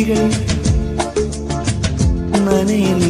விழிகள் நனையில்